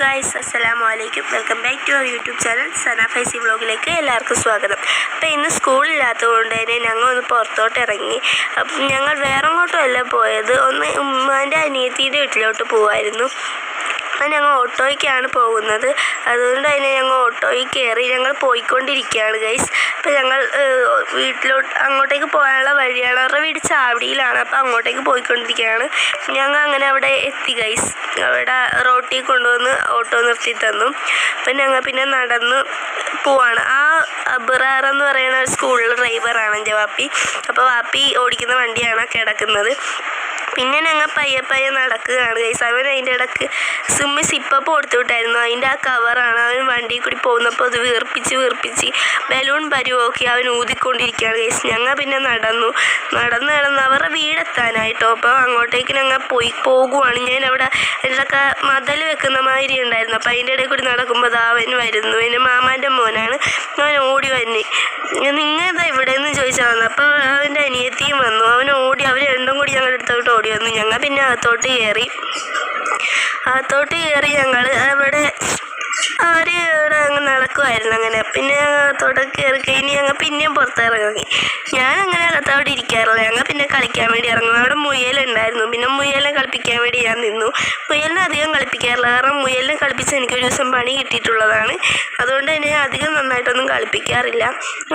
Guys അസ്സലാമു അലൈക്കും welcome back to our YouTube channel Sana Faizy വ്ളോഗിലേക്ക് എല്ലാവർക്കും സ്വാഗതം. അപ്പോൾ ഇന്ന് സ്കൂളില്ലാത്തതുകൊണ്ട് തന്നെ ഞങ്ങൾ ഒന്ന് പുറത്തോട്ട് ഇറങ്ങി. അപ്പം ഞങ്ങൾ വേറെ അങ്ങോട്ടും അല്ല പോയത്. ഒന്ന് ഉമ്മാന്റെ അനിയത്തിയുടെ വീട്ടിലോട്ട് പോവായിരുന്നു. അപ്പം ഞങ്ങൾ ഓട്ടോയ്ക്കാണ് പോകുന്നത്. അതുകൊണ്ട് തന്നെ ഞങ്ങൾ ഓട്ടോയിൽ കയറി ഞങ്ങൾ പോയിക്കൊണ്ടിരിക്കുകയാണ് ഗൈസ് അപ്പം ഞങ്ങൾ വീട്ടിലോട്ട് അങ്ങോട്ടേക്ക് പോകാനുള്ള വഴിയാണ്. അവരുടെ വീട് ചാവടിയിലാണ്. അപ്പം അങ്ങോട്ടേക്ക് പോയിക്കൊണ്ടിരിക്കുകയാണ്. ഞങ്ങൾ അങ്ങനെ അവിടെ എത്തി ഗൈസ് അവിടെ റോട്ടിൽ കൊണ്ടുവന്ന് ഓട്ടോ നിർത്തി തന്നു. അപ്പം ഞങ്ങൾ പിന്നെ നടന്ന് പോവാണ്. ആ അബിറാർ എന്ന് പറയുന്ന ഒരു സ്കൂളിൽ ഡ്രൈവറാണ് എന്റെ വാപ്പി. അപ്പോൾ വാപ്പി ഓടിക്കുന്ന വണ്ടിയാണ് കിടക്കുന്നത്. പിന്നെ ഞങ്ങൾ പയ്യെ പയ്യെ നടക്കുകയാണ് ഗൈസ് അവൻ അതിന്റെ ഇടയ്ക്ക് സിമ്മി സിപ്പപ്പ് കൊടുത്തു വിട്ടായിരുന്നു അതിന്റെ ആ കവറാണ് അവൻ വണ്ടിയിൽ കൂടി പോകുന്നപ്പോൾ അത് വീർപ്പിച്ച് വീർപ്പിച്ച് ബലൂൺ പരുവാക്കി അവൻ ഊതിക്കൊണ്ടിരിക്കുകയാണ് ഗൈസ് ഞങ്ങൾ പിന്നെ നടന്നു. നടന്ന് നടന്ന് അവരുടെ വീടെത്താനായിട്ടോ. അപ്പോൾ അങ്ങോട്ടേക്ക് ഞങ്ങൾ പോയി പോകുവാണ്. ഞാൻ അവിടെ ഇതിലൊക്കെ മതൽ വെക്കുന്ന മാതിരി ഉണ്ടായിരുന്നു. അപ്പോൾ അതിന്റെ ഇടയിൽ കൂടി നടക്കുമ്പോൾ അത് അവൻ വരുന്നു. എന്റെ മാമാന്റെ മോനാണ്. അവൻ ഓടി വന്നെ. നിങ്ങൾ എന്താ ഇവിടെ നിന്ന് ചോദിച്ചാൽ വന്നു. അപ്പോൾ അവന്റെ അനിയത്തിയും വന്നു. അവൻ ഓടി അടുത്തോട്ട് ഓടി ഞങ്ങൾ പിന്നെ അകത്തോട്ട് കയറി. അകത്തോട്ട് കയറി ഞങ്ങൾ അവിടെ അവർ ഇവിടെ അങ്ങ് നടക്കുമായിരുന്നു അങ്ങനെ. പിന്നെ അകത്തോട്ട് കയറി ഞങ്ങൾ പിന്നെയും പുറത്തിറങ്ങി. ഞാൻ അങ്ങനെ അകത്തോട്ട് ഇരിക്കാറില്ല. ഞങ്ങൾ പിന്നെ കളിക്കാൻ വേണ്ടി ഇറങ്ങും. അവിടെ മുയലുണ്ടായിരുന്നു പിന്നെ മുയലിനെ കളിപ്പിക്കാൻ വേണ്ടി ഞാൻ നിന്നു. മുയലിനെ അധികം കളിപ്പിക്കാറില്ല. കാരണം മുയലിനെ കളിപ്പിച്ച് എനിക്ക് ഒരു ദിവസം പണി കിട്ടിയിട്ടുള്ളതാണ്. അതുകൊണ്ട് തന്നെ അധികം നന്നായിട്ടൊന്നും കളിപ്പിക്കാറില്ല.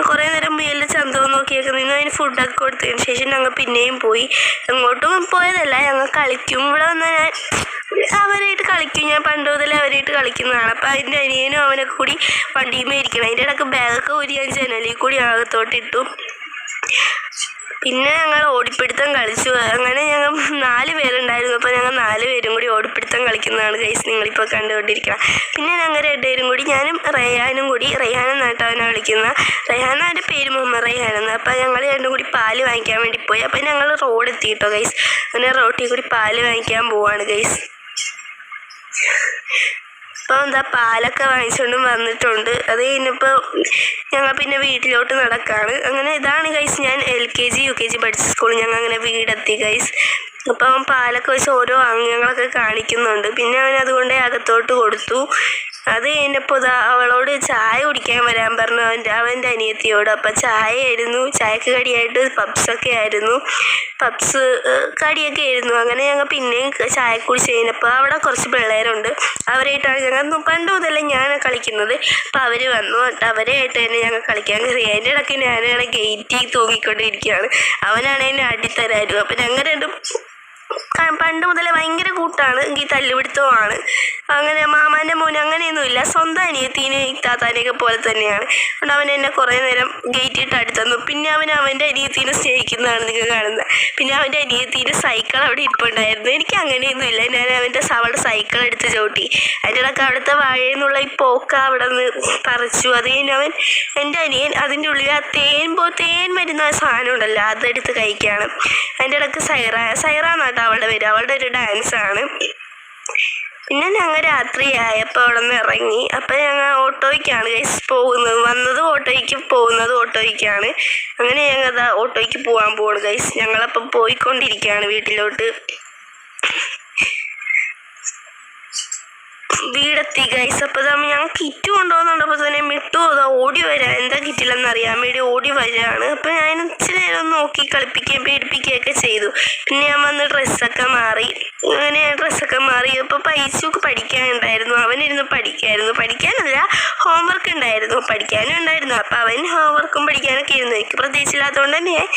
കുറേ നേരം മുയലിന്റെ ചന്തവും നോക്കിയൊക്കെ നിന്നു. അതിന് ഫുഡൊക്കെ കൊടുത്തതിന് ശേഷം ഞങ്ങൾ പിന്നെയും പോയി. എങ്ങോട്ടും പോയതല്ല. ഞങ്ങൾ കളിക്കും. ഇവിടെ വന്നാൽ ഞാൻ അവരായിട്ട് കളിക്കും. ഞാൻ പണ്ട് മുതലേ അവരായിട്ട് കളിക്കുന്നതാണ്. അപ്പം അതിന്റെ അനിയനും അവനൊക്കെ കൂടി വണ്ടിയുമേ ഇരിക്കണം. അതിന്റെ ഇടയ്ക്ക് ബാഗൊക്കെ ഊരി ഞാൻ ജനലിൽ കൂടി അകത്തോട്ടിട്ടു പിന്നെ ഞങ്ങൾ ഓടിപ്പിടുത്തം കളിച്ചു. അങ്ങനെ ഞങ്ങൾ നാല് പേരുണ്ടായിരുന്നു. അപ്പോൾ ഞങ്ങൾ നാല് പേരും കൂടി ഓടിപ്പിടുത്തം കളിക്കുന്നതാണ് ഗൈസ് നിങ്ങളിപ്പോൾ കണ്ടുകൊണ്ടിരിക്കണം. പിന്നെ ഞങ്ങൾ രണ്ടുപേരും കൂടി ഞാനും റയ്യാനും കൂടി റയ്യാൻ എന്നാട്ടോ അവനെ വിളിക്കുന്ന റയ്യാൻ അവന്റെ പേര് മുഹമ്മദ് റയ്യാനെന്ന് അപ്പോൾ ഞങ്ങൾ രണ്ടും കൂടി പാൽ വാങ്ങിക്കാൻ വേണ്ടി പോയി. അപ്പോൾ ഞങ്ങൾ റോഡ് എത്തി കേട്ടോ ഗൈസ് അങ്ങനെ റോട്ടിൽ കൂടി പാൽ വാങ്ങിക്കാൻ പോവാണ് ഗൈസ് അപ്പോൾ എന്താ പാലൊക്കെ വാങ്ങിച്ചുകൊണ്ട് വന്നിട്ടുണ്ട്. അത് കഴിഞ്ഞപ്പോൾ ഞങ്ങൾ പിന്നെ വീട്ടിലോട്ട് നടക്കാണ്. അങ്ങനെ ഇതാണ് ഗൈസ് ഞാൻ L K G U K G പഠിച്ച സ്കൂളിൽ ഞങ്ങൾ അങ്ങനെ വീടെത്തി ഗൈസ് അപ്പം പാലൊക്കെ വെച്ച് ഓരോ അംഗങ്ങളൊക്കെ കാണിക്കുന്നുണ്ട്. പിന്നെ അവൻ അതുകൊണ്ട് അകത്തോട്ട് കൊടുത്തു. അത് കഴിഞ്ഞപ്പോൾ ഇതാ അവളോട് ചായ കുടിക്കാൻ വരാൻ പറഞ്ഞു. അവന്റെ അവന്റെ അനിയത്തിയോട്. അപ്പം ചായ ആയിരുന്നു. ചായക്ക് കടിയായിട്ട് പപ്സൊക്കെ ആയിരുന്നു. പബ്സ് കടിയൊക്കെ ആയിരുന്നു. അങ്ങനെ ഞങ്ങൾ പിന്നെയും ചായ കുടിച്ച് കഴിഞ്ഞപ്പോൾ അവിടെ കുറച്ച് പിള്ളേരുണ്ട്. അവരായിട്ടാണ് ഞങ്ങൾ പണ്ട് മുതലേ ഞാൻ കളിക്കുന്നത്. അപ്പം അവർ വന്നു. അവരായിട്ട് തന്നെ ഞങ്ങൾ കളിക്കാൻ കയറി. അതിന്റെ ഇടയ്ക്ക് ഞാനാണ് ഗേറ്റിൽ തൂങ്ങിക്കൊണ്ടിരിക്കുകയാണ്. അവനാണ് എന്നെ അടിത്തരായിരുന്നു. അപ്പം ഞങ്ങൾ രണ്ടും പണ്ട് മുതലേ ഭയങ്കര കൂട്ടാണ് എങ്കിൽ തല്ലുപിടുത്തമാണ് അങ്ങനെ മാമാന്റെ മോന് അങ്ങനെയൊന്നുമില്ല. സ്വന്തം അനിയത്തീനെ ഇത്താത്താനെയൊക്കെ പോലെ തന്നെയാണ്. അതുകൊണ്ട് അവൻ എന്നെ കുറേ നേരം ഗേറ്റ് ഇട്ട് അടുത്തന്നു പിന്നെ അവൻ അവന്റെ അനിയത്തിനെ സ്നേഹിക്കുന്നതാണ് നിങ്ങൾ കാണുന്നത്. പിന്നെ അവന്റെ അനിയത്തീന്റെ സൈക്കിൾ അവിടെ ഇരിപ്പുണ്ടായിരുന്നു എനിക്ക് അങ്ങനെയൊന്നുമില്ല. ഞാൻ അവന്റെ അവളുടെ സൈക്കിൾ എടുത്ത് ചവിട്ടി. അതിന്റെ ഇടയ്ക്ക് അവിടുത്തെ വാഴയിൽ നിന്നുള്ള ഈ പോക്ക അവിടെ നിന്ന് പറിച്ചു. അത് കഴിഞ്ഞ് അവൻ എന്റെ അനിയൻ അതിന്റെ ഉള്ളിൽ ആ തേൻ പോ തേൻ വരുന്ന സാധനം ഉണ്ടല്ലോ അതെടുത്ത് കഴിക്കുകയാണ്. അതിന്റെ ഇടയ്ക്ക് സൈറ സൈറ എന്നാട്ടോ അവളുടെ പേര്. അവളുടെ ഒരു ഡാൻസാണ് പിന്നെ ഞങ്ങൾ രാത്രിയായപ്പോൾ അവിടെ നിന്ന് ഇറങ്ങി. അപ്പം ഞങ്ങൾ ഓട്ടോയ്ക്കാണ് ഗൈസ് പോകുന്നത്. വന്നത് ഓട്ടോയ്ക്ക് പോകുന്നത് ഓട്ടോയ്ക്കാണ്. അങ്ങനെ ഞങ്ങൾ അതാ ഓട്ടോയ്ക്ക് പോകാൻ പോവാണ് ഗൈസ് ഞങ്ങളപ്പം പോയിക്കൊണ്ടിരിക്കുകയാണ് വീട്ടിലോട്ട്. വീടെത്തി ഗൈസ് അപ്പോൾ നമ്മൾ ഞങ്ങൾ കിറ്റ് കൊണ്ടുപോകുന്നുണ്ടപ്പോൾ തന്നെ മിട്ടു അതാ ഓടി വരാം. എന്താ കിറ്റില്ലെന്ന് അറിയാൻ വേണ്ടി ഓടി വരികയാണ് അപ്പോൾ ഞാൻ ഇച്ചിരി നേരം നോക്കി കളിപ്പിക്കുകയും പേടിപ്പിക്കുകയൊക്കെ ചെയ്തു. പിന്നെ ഞാൻ വന്ന് ഡ്രസ്സൊക്കെ മാറി. അങ്ങനെ ഞാൻ ഡ്രസ്സൊക്കെ മാറി. അപ്പോൾ പൈസക്ക് പഠിക്കാനുണ്ടായിരുന്നു. അവനിരുന്ന് പഠിക്കായിരുന്നു. പഠിക്കാനല്ല ഹോംവർക്ക് ഉണ്ടായിരുന്നു. പഠിക്കാനും ഉണ്ടായിരുന്നു. അപ്പോൾ അവൻ ഹോംവർക്കും പഠിക്കാനൊക്കെ ഇരുന്നു. എനിക്ക് പ്രത്യേകിച്ചില്ലാത്തതുകൊണ്ട് തന്നെ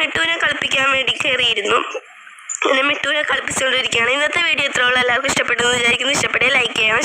മിട്ടുവിനെ കളിപ്പിക്കാൻ വേണ്ടി കയറിയിരുന്നു. അങ്ങനെ മിട്ടുവിനെ കളിപ്പിച്ചുകൊണ്ടിരിക്കുകയാണ്. ഇന്നത്തെ വീഡിയോ ഇത്രയുള്ള എല്ലാവർക്കും ഇഷ്ടപ്പെട്ടെന്ന് വിചാരിക്കുന്നു. ഇഷ്ടപ്പെട്ടേ ലൈക്ക് ചെയ്യണം